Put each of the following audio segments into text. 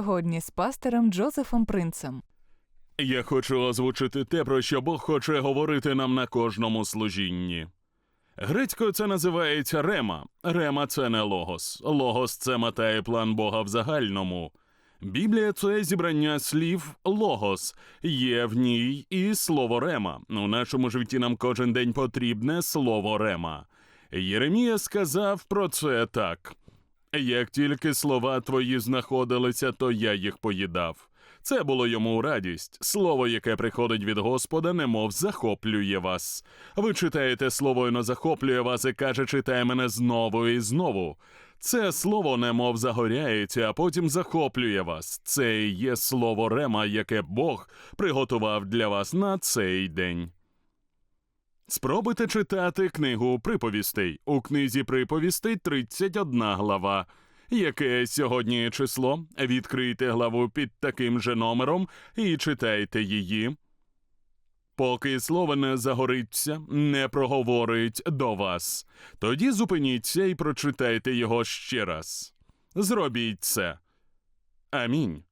Годні з пастором Джозефом Принцем. Я хочу озвучити те, про що Бог хоче говорити нам на кожному служінні. Грецькою це називається рема. Рема це не логос. Логос це мета і план Бога в загальному. Біблія це зібрання слів логос. Є в ній і слово рема. У нашому житті нам кожен день потрібне слово рема. Єремія сказав про це так. Як тільки слова твої знаходилися, то я їх поїдав. Це було йому радість. Слово, яке приходить від Господа, немов захоплює вас. Ви читаєте слово, і захоплює вас і каже, читай мене знову і знову. Це слово немов загоряється, а потім захоплює вас. Це і є слово рема, яке Бог приготував для вас на цей день. Спробуйте читати книгу приповістей. У книзі приповістей 31 глава. Яке сьогодні число? Відкрийте главу під таким же номером і читайте її. Поки слово не загориться, не проговорить до вас. Тоді зупиніться і прочитайте його ще раз. Зробіть це. Амінь.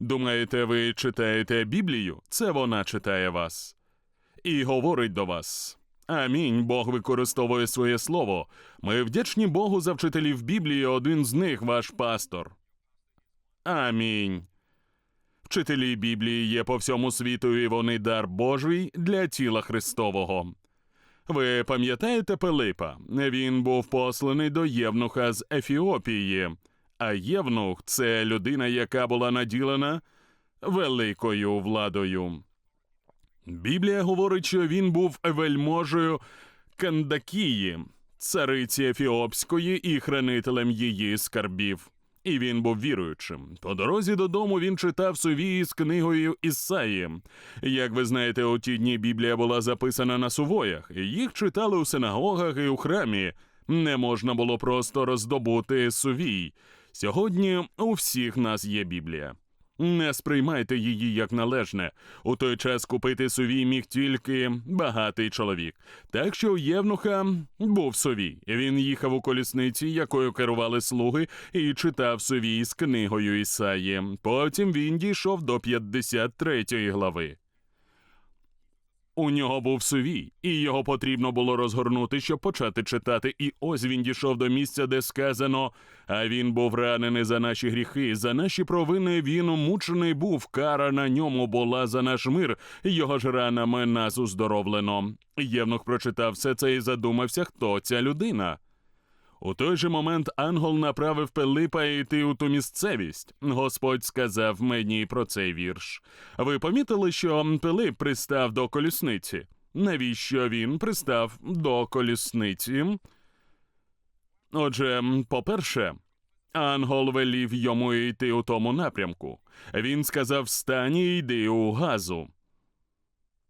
Думаєте, ви читаєте Біблію? Це вона читає вас і говорить до вас. Амінь. Бог використовує своє слово. Ми вдячні Богу за вчителів Біблії, один з них ваш пастор. Амінь. Вчителі Біблії є по всьому світу, і вони дар Божий для тіла Христового. Ви пам'ятаєте Пилипа? Він був посланий до Євнуха з Ефіопії, а Євнух це людина, яка була наділена великою владою. Біблія говорить, що він був вельможею Кандакії, цариці Ефіопської і хранителем її скарбів. І він був віруючим. По дорозі додому він читав сувії з книгою Ісаї. Як ви знаєте, у ті дні Біблія була записана на сувоях. Їх читали у синагогах і у храмі. Не можна було просто роздобути сувій. Сьогодні у всіх нас є Біблія. Не сприймайте її як належне. У той час купити совій міг тільки багатий чоловік. Так що у Євнуха був совій. Він їхав у колісниці, якою керували слуги, і читав совій з книгою Ісаї. Потім він дійшов до 53 глави. У нього був сувій, і його потрібно було розгорнути, щоб почати читати. І ось він дійшов до місця, де сказано: а він був ранений за наші гріхи, за наші провини він мучений був. Кара на ньому була за наш мир. Його ж ранами нас уздоровлено. Євнух прочитав все це і задумався, хто ця людина. У той же момент ангел направив Пилипа йти у ту місцевість. Господь сказав мені про цей вірш. Ви помітили, що Пилип пристав до колісниці? Навіщо він пристав до колісниці? Отже, по-перше, ангел велів йому йти у тому напрямку. Він сказав: Встань і йди у газу.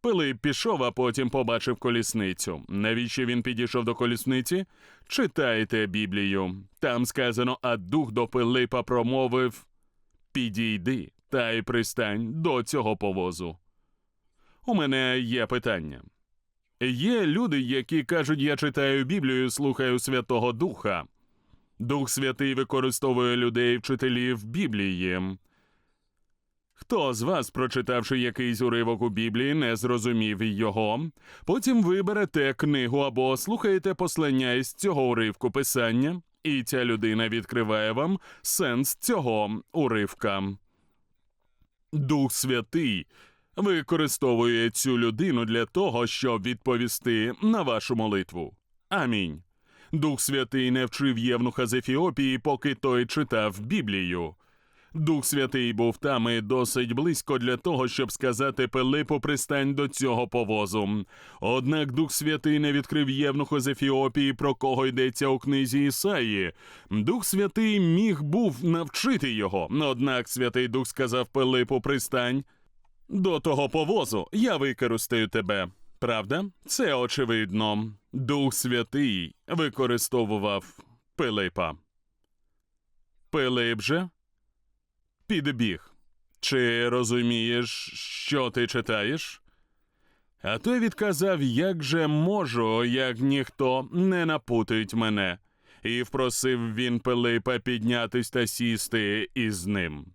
Пилип пішов, а потім побачив колісницю. Навіщо він підійшов до колісниці? Читайте Біблію. Там сказано, а дух до Пилипа промовив: Підійди та й пристань до цього повозу. У мене є питання. Є люди, які кажуть, я читаю Біблію, слухаю Святого Духа. Дух Святий використовує людей, вчителів Біблії. Хто з вас, прочитавши якийсь уривок у Біблії, не зрозумів його? Потім ви берете книгу або слухаєте послання із цього уривку писання, і ця людина відкриває вам сенс цього уривка. Дух Святий використовує цю людину для того, щоб відповісти на вашу молитву. Амінь. Дух Святий не вчив Євнуха з Ефіопії, поки той читав Біблію. Дух Святий був там і досить близько для того, щоб сказати Пилипу пристань до цього повозу. Однак Дух Святий не відкрив Євнуху з Ефіопії, про кого йдеться у книзі Ісаї. Дух Святий міг був навчити його. Однак Святий Дух сказав Пилипу пристань. До того повозу я використаю тебе. Правда? Це очевидно. Дух Святий використовував Пилипа. Пилип же підбіг. Чи розумієш, що ти читаєш? А той відказав, як же можу, як ніхто не напутить мене, і впросив він Пилипа піднятись та сісти із ним.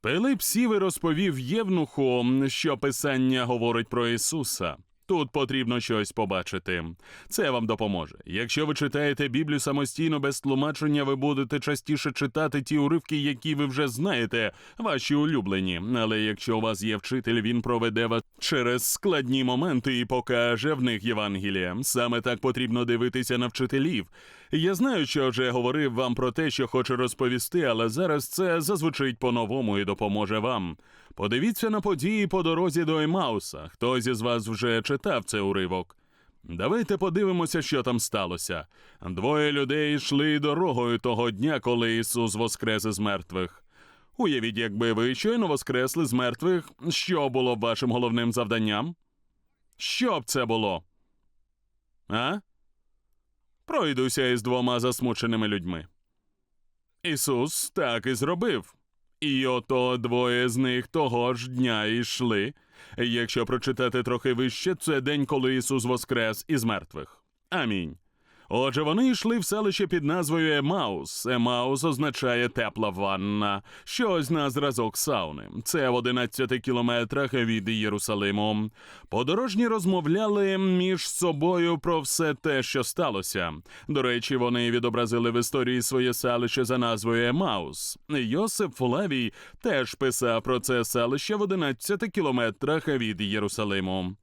Пилип сів і розповів Євнуху, що писання говорить про Ісуса. Тут потрібно щось побачити. Це вам допоможе. Якщо ви читаєте Біблію самостійно без тлумачення, ви будете частіше читати ті уривки, які ви вже знаєте, ваші улюблені. Але якщо у вас є вчитель, він проведе вас через складні моменти і покаже в них Євангеліє. Саме так потрібно дивитися на вчителів. Я знаю, що вже говорив вам про те, що хочу розповісти, але зараз це зазвучить по-новому і допоможе вам. Подивіться на події по дорозі до Емауса. Хтось із вас вже читав цей уривок. Давайте подивимося, що там сталося. Двоє людей йшли дорогою того дня, коли Ісус воскрес із мертвих. Уявіть, якби ви щойно воскресли з мертвих, що було б вашим головним завданням? Що б це було? А? Пройдуся із двома засмученими людьми. Ісус так і зробив. І ото двоє з них того ж дня йшли. Якщо прочитати трохи вище, це день, коли Ісус воскрес із мертвих. Амінь. Отже, вони йшли в селище під назвою Емаус. Емаус означає тепла ванна, щось на зразок сауни. Це в 11 кілометрах від Єрусалиму. Подорожні розмовляли між собою про все те, що сталося. До речі, вони відобразили в історії своє селище за назвою Емаус. Йосип Флавій теж писав про це селище в 11 кілометрах від Єрусалиму.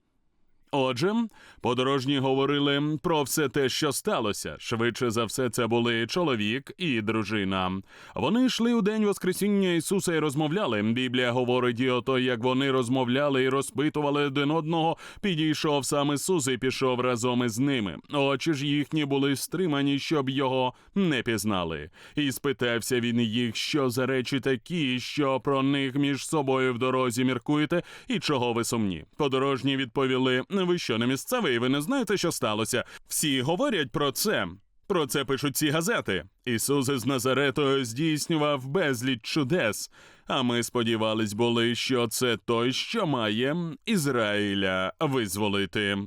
Отже, подорожні говорили про все те, що сталося. Швидше за все, це були чоловік і дружина. Вони йшли у день Воскресіння Ісуса і розмовляли. Біблія говорить і ото, як вони розмовляли і розпитували один одного. Підійшов сам Ісус і пішов разом із ними. Очі ж їхні були стримані, щоб його не пізнали. І спитався він їх, що за речі такі, що про них між собою в дорозі міркуєте, і чого ви сумні. Подорожні відповіли: ви що не місцевий, ви не знаєте, що сталося. Всі говорять про це. Про це пишуть ці газети. Ісус із Назарету здійснював безліч чудес. А ми сподівались були, що це той, що має Ізраїля визволити.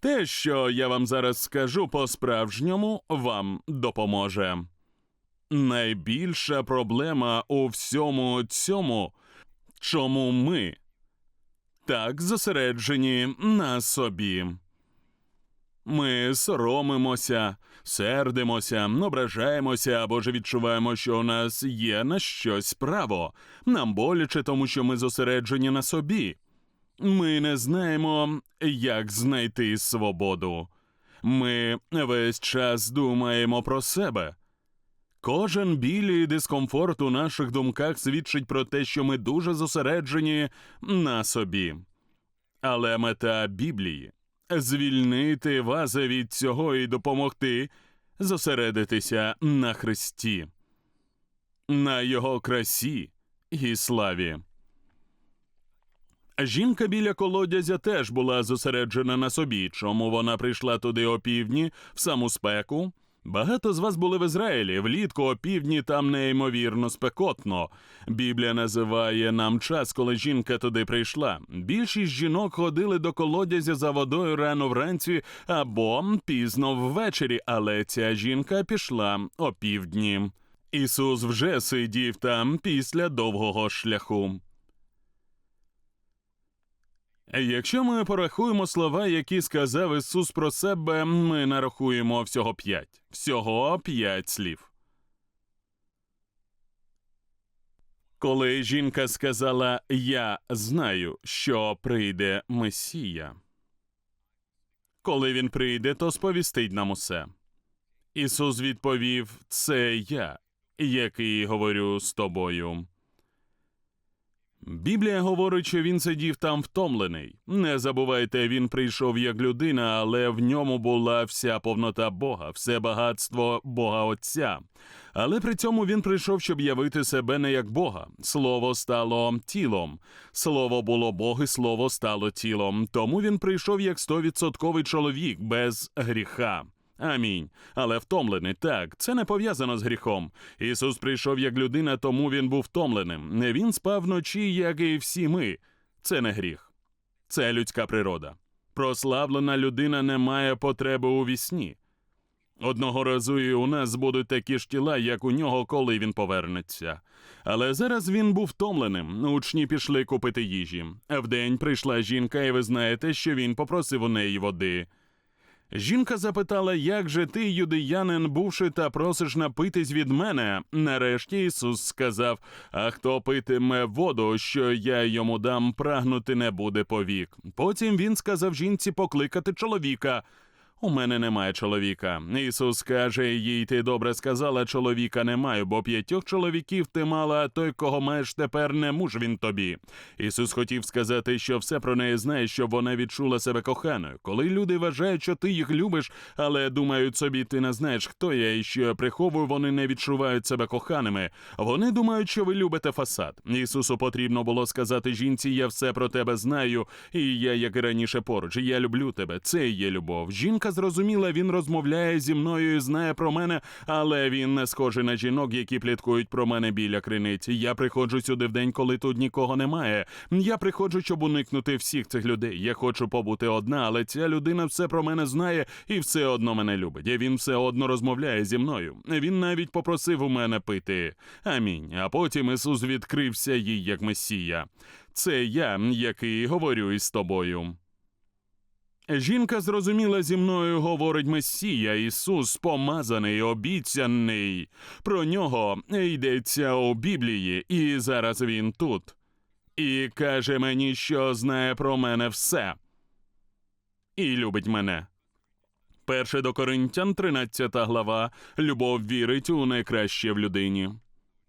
Те, що я вам зараз скажу по-справжньому, вам допоможе. Найбільша проблема у всьому цьому, чому ми так зосереджені на собі. Ми соромимося, сердимося, ображаємося або ж відчуваємо, що у нас є на щось право. Нам боляче, тому що ми зосереджені на собі. Ми не знаємо, як знайти свободу. Ми весь час думаємо про себе. Кожен біль дискомфорт у наших думках свідчить про те, що ми дуже зосереджені на собі. Але мета Біблії звільнити вас від цього і допомогти зосередитися на Христі, на Його красі і славі. Жінка біля колодязя теж була зосереджена на собі, чому вона прийшла туди опівдні в саму спеку. Багато з вас були в Ізраїлі. Влітку опівдні там неймовірно спекотно. Біблія називає нам час, коли жінка туди прийшла. Більшість жінок ходили до колодязя за водою рано вранці або пізно ввечері, але ця жінка пішла опівдні. Ісус вже сидів там після довгого шляху. Якщо ми порахуємо слова, які сказав Ісус про себе, ми нарахуємо всього п'ять. Всього п'ять слів. Коли жінка сказала Я знаю, що прийде Месія. Коли він прийде, то сповістить нам усе. Ісус відповів Це я, який говорю з тобою. Біблія говорить, що він сидів там втомлений. Не забувайте, він прийшов як людина, але в ньому була вся повнота Бога, все багатство Бога Отця. Але при цьому він прийшов, щоб явити себе не як Бога. Слово стало тілом. Слово було Бог, і слово стало тілом. Тому він прийшов як стовідсотковий чоловік без гріха. Амінь. Але втомлений так, це не пов'язано з гріхом. Ісус прийшов як людина, тому він був втомленим. Не він спав вночі, як і всі ми. Це не гріх, це людська природа. Прославлена людина не має потреби у вісні. Одного разу і у нас будуть такі ж тіла, як у нього, коли він повернеться. Але зараз він був втомленим. Учні пішли купити їжі. Вдень прийшла жінка, і ви знаєте, що він попросив у неї води. Жінка запитала, як же ти, юдеянин, бувши та просиш напитись від мене. Нарешті Ісус сказав: А хто питиме воду, що я йому дам, прагнути не буде повік. Потім він сказав жінці покликати чоловіка. У мене немає чоловіка. Ісус каже їй, ти добре сказала, чоловіка не маю, бо п'ятьох чоловіків ти мала, а той, кого маєш тепер, не муж він тобі. Ісус хотів сказати, що все про неї знає, щоб вона відчула себе коханою. Коли люди вважають, що ти їх любиш, але думають собі, ти не знаєш, хто я і що я приховую, вони не відчувають себе коханими. Вони думають, що ви любите фасад. Ісусу потрібно було сказати жінці, я все про тебе знаю, і я, як і раніше, поруч. Я люблю тебе. Це і є любов. Жінка зрозуміла, він розмовляє зі мною і знає про мене, але він не схожий на жінок, які пліткують про мене біля криниці. Я приходжу сюди в день, коли тут нікого немає. Я приходжу, щоб уникнути всіх цих людей. Я хочу побути одна, але ця людина все про мене знає і все одно мене любить. І він все одно розмовляє зі мною. Він навіть попросив у мене пити. Амінь. А потім Ісус відкрився їй як Месія. Це я, який говорю із тобою. Жінка зрозуміла зі мною, говорить Месія, Ісус, помазаний, обіцяний. Про нього йдеться у Біблії, і зараз він тут. І каже мені, що знає про мене все. І любить мене. Перше до Коринтян, 13 глава. Любов вірить у найкраще в людині.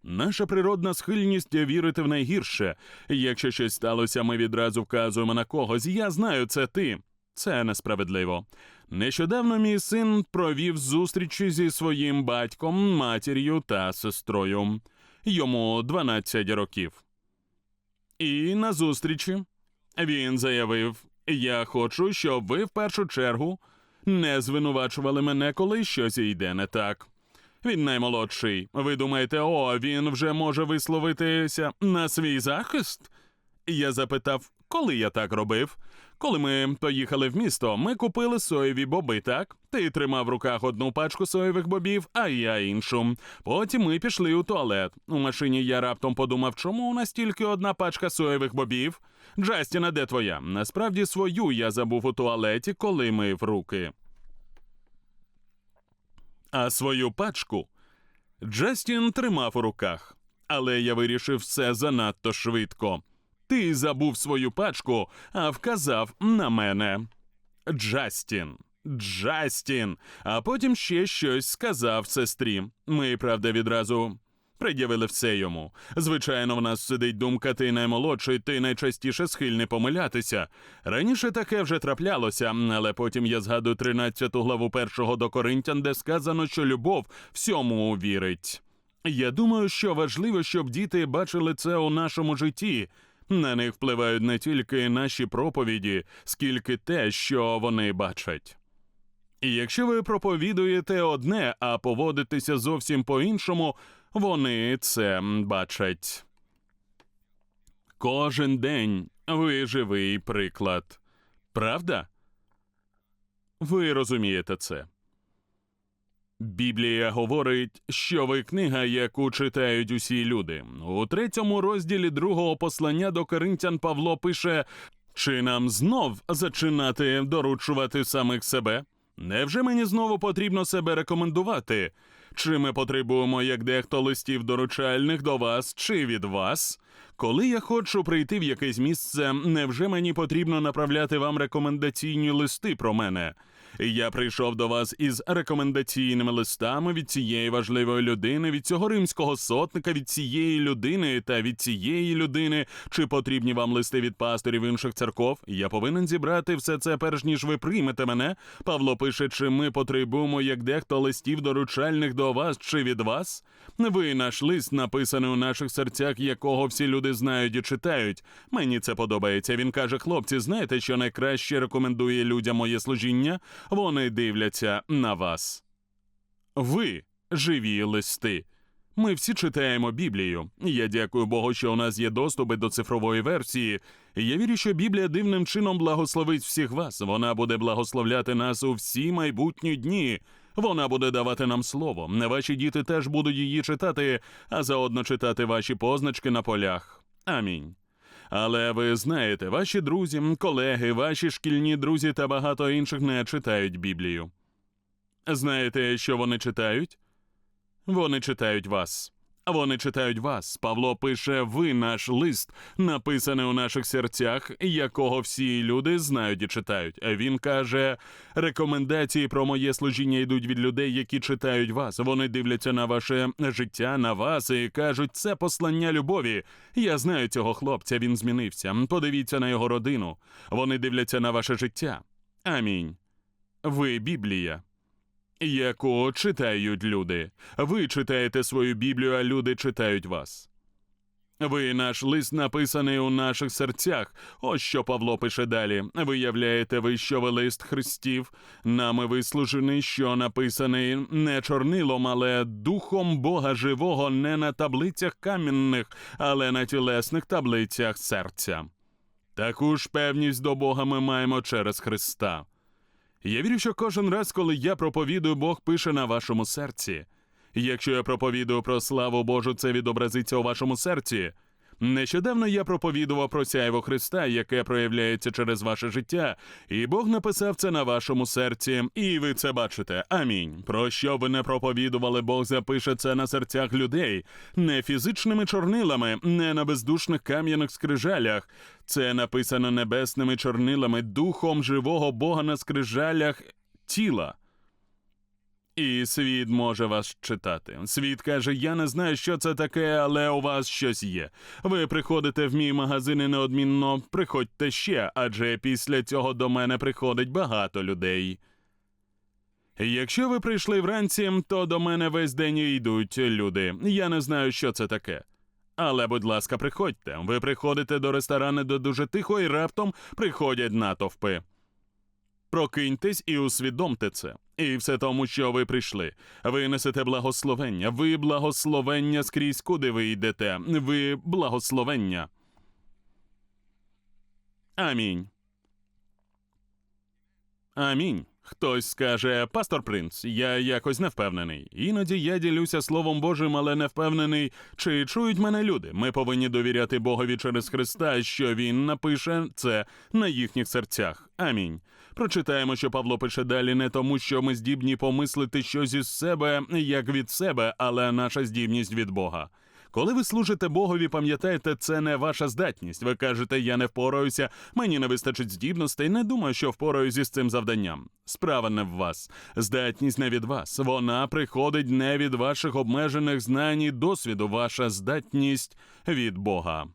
Наша природна схильність вірити в найгірше. Якщо щось сталося, ми відразу вказуємо на когось. Я знаю, це ти. Це несправедливо. Нещодавно мій син провів зустрічі зі своїм батьком, матір'ю та сестрою. Йому 12 років. І на зустрічі він заявив: Я хочу, щоб ви в першу чергу не звинувачували мене, коли щось йде не так. Він наймолодший. Ви думаєте, о, він вже може висловитися на свій захист? Я запитав, коли я так робив. Коли ми поїхали в місто, ми купили соєві боби, так? Ти тримав в руках одну пачку соєвих бобів, а я іншу. Потім ми пішли у туалет. У машині я раптом подумав, чому у нас тільки одна пачка соєвих бобів? Джастіна, де твоя? Насправді свою я забув у туалеті, коли мив руки. А свою пачку Джастін тримав у руках. Але я вирішив все занадто швидко. Ти забув свою пачку, а вказав на мене. Джастін. Джастін. А потім ще щось сказав сестрі. Ми, правда, відразу пред'явили все йому. Звичайно, в нас сидить думка, ти наймолодший, ти найчастіше схильний помилятися. Раніше таке вже траплялося, але потім я згадую 13 главу першого до Коринтян, де сказано, що любов всьому вірить. Я думаю, що важливо, щоб діти бачили це у нашому житті. На них впливають не тільки наші проповіді, скільки те, що вони бачать. І якщо ви проповідуєте одне, а поводитеся зовсім по-іншому, вони це бачать. Кожен день ви живий приклад. Правда? Ви розумієте це. Біблія говорить, що ви книга, яку читають усі люди. У третьому розділі другого послання до Коринтян Павло пише: чи нам знов зачинати доручувати самих себе? Невже мені знову потрібно себе рекомендувати? Чи ми потребуємо, як дехто листів доручальних до вас чи від вас? Коли я хочу прийти в якесь місце, невже мені потрібно направляти вам рекомендаційні листи про мене? Я прийшов до вас із рекомендаційними листами від цієї важливої людини, від цього римського сотника, від цієї людини та від цієї людини. Чи потрібні вам листи від пасторів інших церков? Я повинен зібрати все це, перш ніж ви приймете мене. Павло пише, чи ми потребуємо, як дехто листів доручальних до вас чи від вас? Ви наш лист, написаний у наших серцях, якого всі люди знають і читають. Мені це подобається. Він каже: хлопці, знаєте, що найкраще рекомендує людям моє служіння? Вони дивляться на вас. Ви живі листи. Ми всі читаємо Біблію. Я дякую Богу, що у нас є доступи до цифрової версії. Я вірю, що Біблія дивним чином благословить всіх вас. Вона буде благословляти нас у всі майбутні дні. Вона буде давати нам слово. Ваші діти теж будуть її читати, а заодно читати ваші позначки на полях. Амінь. Але ви знаєте, ваші друзі, колеги, ваші шкільні друзі та багато інших не читають Біблію. Знаєте, що вони читають? Вони читають вас. Вони читають вас. Павло пише: ви наш лист, написаний у наших серцях, якого всі люди знають і читають. Він каже: рекомендації про моє служіння йдуть від людей, які читають вас. Вони дивляться на ваше життя, на вас і кажуть, це послання любові. Я знаю цього хлопця, він змінився. Подивіться на його родину. Вони дивляться на ваше життя. Амінь. Ви Біблія яку читають люди. Ви читаєте свою Біблію, а люди читають вас. Ви наш лист написаний у наших серцях. Ось що Павло пише далі. Виявляєте ви, що ви лист Христів, нами вислужений, що написаний не чорнилом, але духом Бога живого, не на таблицях камінних, але на тілесних таблицях серця. Таку ж певність до Бога ми маємо через Христа. Я вірю, що кожен раз, коли я проповідую, Бог пише на вашому серці. Якщо я проповідую про славу Божу, це відобразиться у вашому серці. Нещодавно я проповідував про сяйво Христа, яке проявляється через ваше життя, і Бог написав це на вашому серці, і ви це бачите. Амінь. Про що ви не проповідували, Бог запише це на серцях людей, не фізичними чорнилами, не на бездушних кам'яних скрижалях. Це написано небесними чорнилами, духом живого Бога на скрижалях тіла. І світ може вас читати. Світ каже: Я не знаю, що це таке, але у вас щось є. Ви приходите в мій магазин і неодмінно приходьте ще, адже після цього до мене приходить багато людей. Якщо ви прийшли вранці, то до мене весь день йдуть люди. Я не знаю, що це таке. Але, будь ласка, приходьте. Ви приходите до ресторану де дуже тихо і раптом приходять натовпи. Прокиньтесь і усвідомте це. І все тому, що ви прийшли. Ви несете благословення. Ви благословення скрізь, куди ви йдете. Ви благословення. Амінь. Амінь. Хтось скаже, пастор Принц, я якось не впевнений. Іноді я ділюся Словом Божим, але не впевнений, чи чують мене люди. Ми повинні довіряти Богові через Христа, що Він напише це на їхніх серцях. Амінь. Прочитаємо, що Павло пише далі не тому, що ми здібні помислити щось із себе, як від себе, але наша здібність від Бога. Коли ви служите Богові, пам'ятайте, це не ваша здатність. Ви кажете, я не впораюся, мені не вистачить здібностей, не думаю, що впораюся з цим завданням. Справа не в вас. Здатність не від вас. Вона приходить не від ваших обмежених знань і досвіду. Ваша здатність від Бога.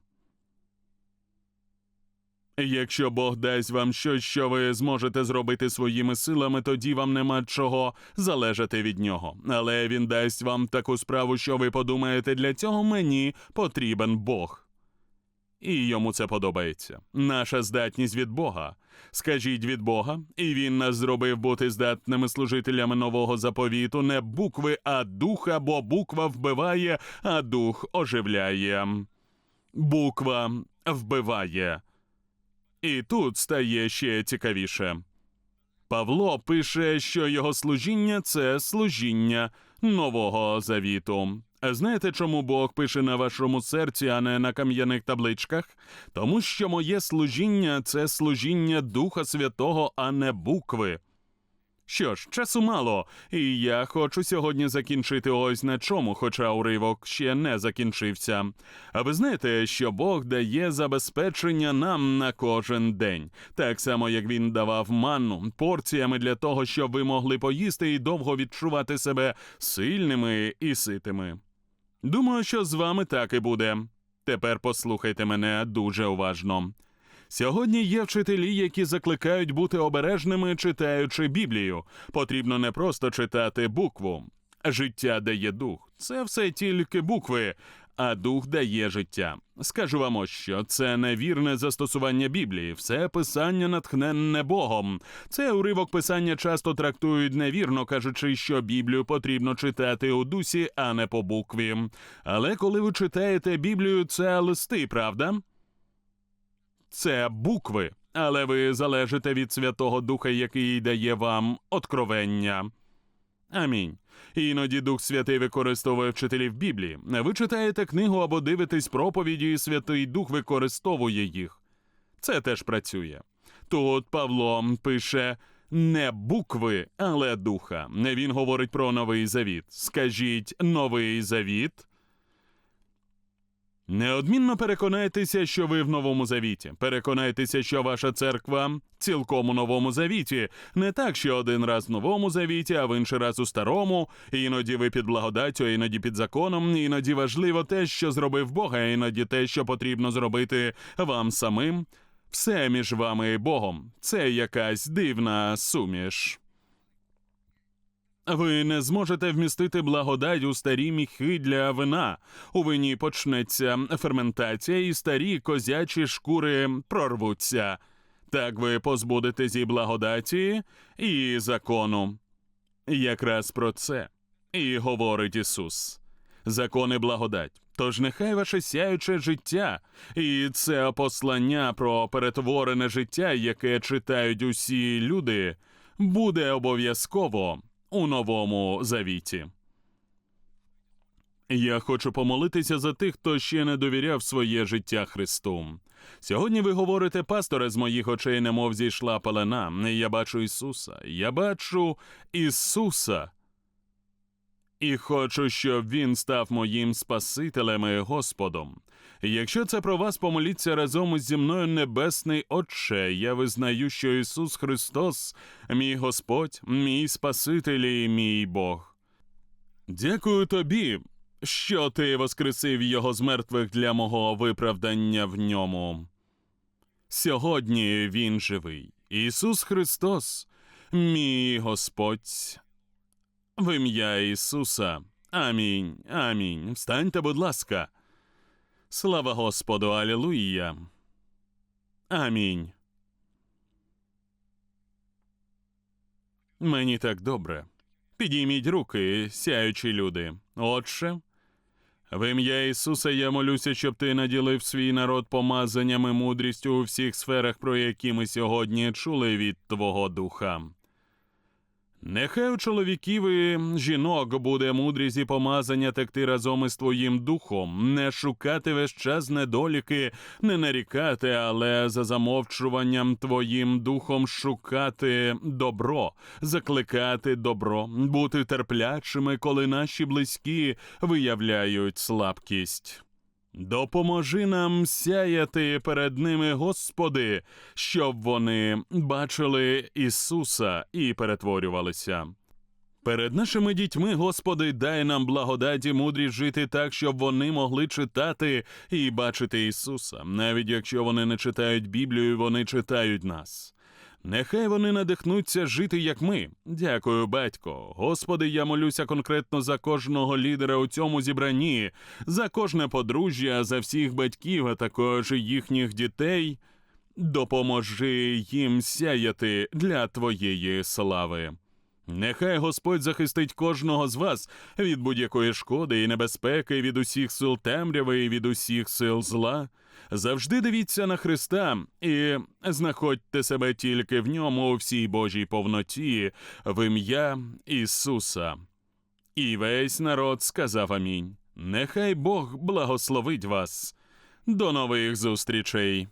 Якщо Бог дасть вам щось, що ви зможете зробити своїми силами, тоді вам нема чого залежати від нього. Але він дасть вам таку справу, що ви подумаєте, для цього мені потрібен Бог. І йому це подобається. Наша здатність від Бога. Скажіть від Бога, і він нас зробив бути здатними служителями нового заповіту, не букви, а духа, бо буква вбиває, а дух оживляє. Буква вбиває. І тут стає ще цікавіше. Павло пише, що його служіння це служіння нового завіту. Знаєте, чому Бог пише на вашому серці, а не на кам'яних табличках? Тому що моє служіння це служіння Духа Святого, а не букви. Що ж, часу мало, і я хочу сьогодні закінчити ось на чому, хоча уривок ще не закінчився. А ви знаєте, що Бог дає забезпечення нам на кожен день, так само як він давав манну порціями для того, щоб ви могли поїсти і довго відчувати себе сильними і ситими. Думаю, що з вами так і буде. Тепер послухайте мене дуже уважно. Сьогодні є вчителі, які закликають бути обережними, читаючи Біблію. Потрібно не просто читати букву. Життя дає дух. Це все тільки букви, а дух дає життя. Скажу вам ось що це невірне застосування Біблії, все писання натхненне Богом. Це уривок писання часто трактують невірно, кажучи, що Біблію потрібно читати у дусі, а не по букві. Але коли ви читаєте Біблію, це листи, правда? Це букви, але ви залежите від Святого Духа, який дає вам откровення. Амінь. Іноді Дух Святий використовує вчителів Біблії. Ви читаєте книгу або дивитесь проповіді, і Святий Дух використовує їх. Це теж працює. Тут Павло пише не букви, але духа. Не він говорить про новий завіт. Скажіть новий завіт. Неодмінно переконайтеся, що ви в новому завіті. Переконайтеся, що ваша церква цілком у новому завіті. Не так, що один раз в новому завіті, а в інший раз у старому. Іноді ви під благодаттю, іноді під законом. Іноді важливо те, що зробив Бог, а іноді те, що потрібно зробити вам самим. Все між вами і Богом. Це якась дивна суміш. Ви не зможете вмістити благодать у старі міхи для вина. У вині почнеться ферментація, і старі козячі шкури прорвуться. Так ви позбудетесь і благодаті, і закону. Якраз про це і говорить Ісус. Закон і благодать. Тож нехай ваше сяюче життя, і це послання про перетворене життя, яке читають усі люди, буде обов'язково у новому завіті. Я хочу помолитися за тих, хто ще не довіряв своє життя Христу. Сьогодні ви говорите, пасторе, з моїх очей немов зійшла пелена. Я бачу Ісуса. Я бачу Ісуса. І хочу, щоб Він став моїм Спасителем і Господом. Якщо це про вас, помоліться разом зі мною, Небесний Отче. Я визнаю, що Ісус Христос, мій Господь, мій Спаситель і мій Бог. Дякую тобі, що ти воскресив його з мертвих для мого виправдання в ньому. Сьогодні Він живий. Ісус Христос, мій Господь. В ім'я Ісуса. Амінь. Амінь. Встаньте, будь ласка. Слава Господу, Алілуя. Амінь. Мені так добре. Підійміть руки, сяючі люди. Отче, в ім'я Ісуса я молюся, щоб ти наділив свій народ помазанням і мудрістю у всіх сферах, про які ми сьогодні чули від Твого Духа. Нехай у чоловіків і жінок буде мудрість і помазання текти разом із твоїм духом, не шукати весь час недоліки, не нарікати, але за замовчуванням твоїм духом шукати добро, закликати добро, бути терплячими, коли наші близькі виявляють слабкість. Допоможи нам сяяти перед ними, Господи, щоб вони бачили Ісуса і перетворювалися. Перед нашими дітьми, Господи, дай нам благодаті мудрість жити так, щоб вони могли читати і бачити Ісуса. Навіть якщо вони не читають Біблію, вони читають нас. Нехай вони надихнуться жити, як ми. Дякую, батько. Господи, я молюся конкретно за кожного лідера у цьому зібранні, за кожне подружжя, за всіх батьків, а також їхніх дітей. Допоможи їм сяяти для Твоєї слави. Нехай Господь захистить кожного з вас від будь-якої шкоди і небезпеки, від усіх сил темряви і від усіх сил зла. Завжди дивіться на Христа і знаходьте себе тільки в ньому у всій Божій повноті, в ім'я Ісуса. І весь народ сказав амінь. Нехай Бог благословить вас. До нових зустрічей.